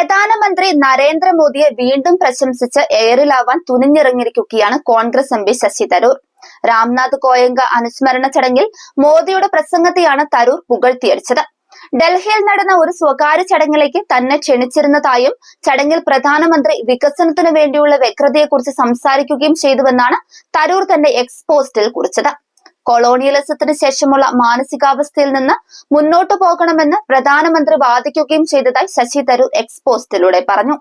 പ്രധാനമന്ത്രി നരേന്ദ്രമോദിയെ വീണ്ടും പ്രശംസിച്ച് എയറിലാവാൻ തുനിഞ്ഞിറങ്ങിയിരിക്കുകയാണ് Congress M P Shashi Tharoor. Ramnath Goenka അനുസ്മരണ ചടങ്ങിൽ മോദിയുടെ പ്രസംഗത്തെയാണ് തരൂർ പുകഴ്ത്തിയടിച്ചത്. ഡൽഹിയിൽ നടന്ന ഒരു സ്വകാര്യ ചടങ്ങിലേക്ക് തന്നെ ക്ഷണിച്ചിരുന്നതായും ചടങ്ങിൽ പ്രധാനമന്ത്രി വികസനത്തിനു വേണ്ടിയുള്ള വ്യഗ്രതയെക്കുറിച്ച് സംസാരിക്കുകയും ചെയ്തുവെന്നാണ് തരൂർ തന്റെ എക്സ് പോസ്റ്റിൽ കുറിച്ചത്. കൊളോണിയലിസത്തിന് ശേഷമുള്ള മാനസികാവസ്ഥയിൽ നിന്ന് മുന്നോട്ടു പോകണമെന്ന് പ്രധാനമന്ത്രി വാദിക്കുകയും ചെയ്തതായി ശശി തരൂർ എക്സ് പോസ്റ്റിലൂടെ പറഞ്ഞു.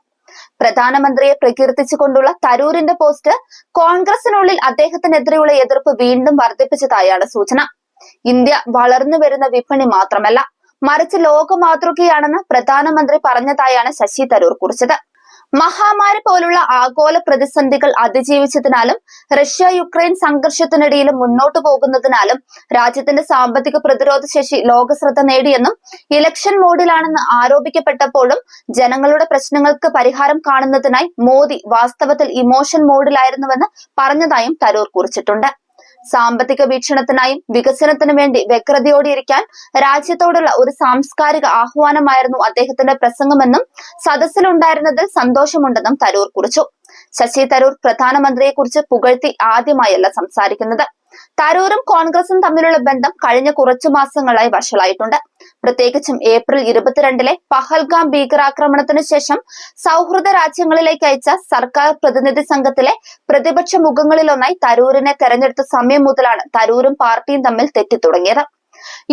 പ്രധാനമന്ത്രിയെ പ്രകീർത്തിച്ചുകൊണ്ടുള്ള തരൂരിന്റെ പോസ്റ്റ് കോൺഗ്രസിനുള്ളിൽ അദ്ദേഹത്തിനെതിരെയുള്ള എതിർപ്പ് വീണ്ടും വർദ്ധിപ്പിച്ചതായാണ് സൂചന. ഇന്ത്യ വളർന്നു വരുന്ന വിപണി മാത്രമല്ല മറിച്ച് ലോക മാതൃകയാണെന്ന് പ്രധാനമന്ത്രി പറഞ്ഞതായാണ് ശശി തരൂർ കുറിച്ചത്. മഹാമാരി പോലുള്ള ആഗോള പ്രതിസന്ധികൾ അതിജീവിച്ചതിനാലും റഷ്യ യുക്രൈൻ സംഘർഷത്തിനിടയിലും മുന്നോട്ടു പോകുന്നതിനാലും രാജ്യത്തിന്റെ സാമ്പത്തിക പ്രതിരോധ ശേഷി ലോകശ്രദ്ധ നേടിയെന്നും ഇലക്ഷൻ മോഡിലാണെന്ന് ആരോപിക്കപ്പെട്ടപ്പോഴും ജനങ്ങളുടെ പ്രശ്നങ്ങൾക്ക് പരിഹാരം കാണുന്നതിനായി മോദി വാസ്തവത്തിൽ ഇമോഷൻ മോഡിലായിരുന്നുവെന്ന് പറഞ്ഞതായും തരൂർ കുറിച്ചിട്ടുണ്ട്. സാമ്പത്തിക വീക്ഷണത്തിനായും വികസനത്തിനു വേണ്ടി വ്യഗ്രതയോടെ ഇരിക്കാൻ രാജ്യത്തോടുള്ള ഒരു സാംസ്കാരിക ആഹ്വാനമായിരുന്നു അദ്ദേഹത്തിന്റെ പ്രസംഗമെന്നും സദസ്സിലുണ്ടായിരുന്നതിൽ സന്തോഷമുണ്ടെന്നും തരൂർ കുറിച്ചു. ശശി തരൂർ പ്രധാനമന്ത്രിയെക്കുറിച്ച് പുകഴ്ത്തി ആദ്യമായല്ല സംസാരിക്കുന്നത്. തരൂരും കോൺഗ്രസും തമ്മിലുള്ള ബന്ധം കഴിഞ്ഞ കുറച്ചു മാസങ്ങളായി വഷളായിട്ടുണ്ട്. പ്രത്യേകിച്ചും ഏപ്രിൽ ഇരുപത്തിരണ്ടിലെ പഹൽഗാം ഭീകരാക്രമണത്തിനു ശേഷം സൗഹൃദ രാജ്യങ്ങളിലേക്ക് അയച്ച സർക്കാർ പ്രതിനിധി സംഘത്തിലെ പ്രതിപക്ഷ മുഖങ്ങളിലൊന്നായി തരൂരിനെ തെരഞ്ഞെടുത്ത സമയം മുതലാണ് തരൂരും പാർട്ടിയും തമ്മിൽ തെറ്റിത്തുടങ്ങിയത്.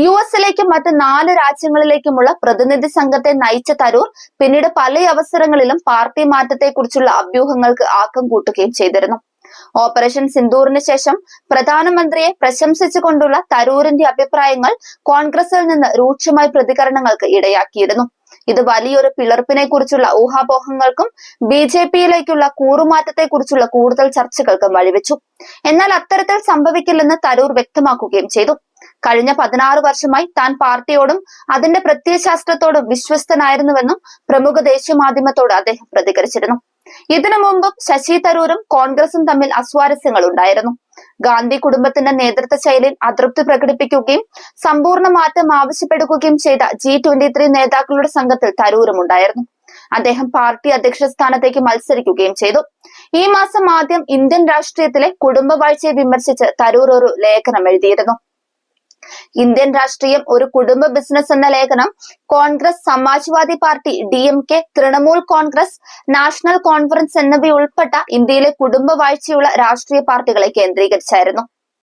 യു എസിലേക്കും മറ്റ് നാല് രാജ്യങ്ങളിലേക്കുമുള്ള പ്രതിനിധി സംഘത്തെ നയിച്ച തരൂർ പിന്നീട് പല അവസരങ്ങളിലും പാർട്ടി മാറ്റത്തെക്കുറിച്ചുള്ള അഭ്യൂഹങ്ങൾക്ക് ആക്കം കൂട്ടുകയും ചെയ്തിരുന്നു. ഓപ്പറേഷൻ സിന്ദൂറിന് ശേഷം പ്രധാനമന്ത്രിയെ പ്രശംസിച്ചുകൊണ്ടുള്ള തരൂരിന്റെ അഭിപ്രായങ്ങൾ കോൺഗ്രസിൽ നിന്ന് രൂക്ഷമായ പ്രതികരണങ്ങൾക്ക് ഇടയാക്കിയിരുന്നു. ഇത് വലിയൊരു പിളർപ്പിനെ കുറിച്ചുള്ള ഊഹാപോഹങ്ങൾക്കും ബി ജെ പിയിലേക്കുള്ള കൂറുമാറ്റത്തെ കുറിച്ചുള്ള കൂടുതൽ ചർച്ചകൾക്കും വഴിവെച്ചു. എന്നാൽ അത്തരത്തിൽ സംഭവിക്കില്ലെന്ന് തരൂർ വ്യക്തമാക്കുകയും ചെയ്തു. കഴിഞ്ഞ പതിനാറ് വർഷമായി താൻ പാർട്ടിയോടും അതിന്റെ പ്രത്യയശാസ്ത്രത്തോടും വിശ്വസ്തനായിരുന്നുവെന്നും പ്രമുഖ ദേശീയ മാധ്യമത്തോട് അദ്ദേഹം പ്രതികരിച്ചിരുന്നു. ഇതിനു മുമ്പും ശശി തരൂരും കോൺഗ്രസും തമ്മിൽ അസ്വാരസ്യങ്ങൾ ഉണ്ടായിരുന്നു. ഗാന്ധി കുടുംബത്തിന്റെ നേതൃത്വ ശൈലിയിൽ അതൃപ്തി പ്രകടിപ്പിക്കുകയും സമ്പൂർണ മാറ്റം ആവശ്യപ്പെടുകയും ചെയ്ത ജി ട്വന്റി ത്രീ നേതാക്കളുടെ സംഘത്തിൽ തരൂരും ഉണ്ടായിരുന്നു. അദ്ദേഹം പാർട്ടി അധ്യക്ഷ സ്ഥാനത്തേക്ക് മത്സരിക്കുകയും ചെയ്തു. ഈ മാസം ആദ്യം ഇന്ത്യൻ രാഷ്ട്രീയത്തിലെ കുടുംബവാഴ്ചയെ വിമർശിച്ച് തരൂർ ഒരു ലേഖനം എഴുതിയിരുന്നു. ഇന്ത്യൻ രാഷ്ട്രീയം ഒരു കുടുംബ ബിസിനസ് എന്ന ലേഖനം Congress Samajwadi party D M K Trinamool Congress National Conference എന്നിവയുൾപ്പെട്ട ഇന്ത്യയിലെ കുടുംബ വാഴ്ചയുള്ള രാഷ്ട്രീയ പാർട്ടികളെ കേന്ദ്രീകരിച്ചായിരുന്നു.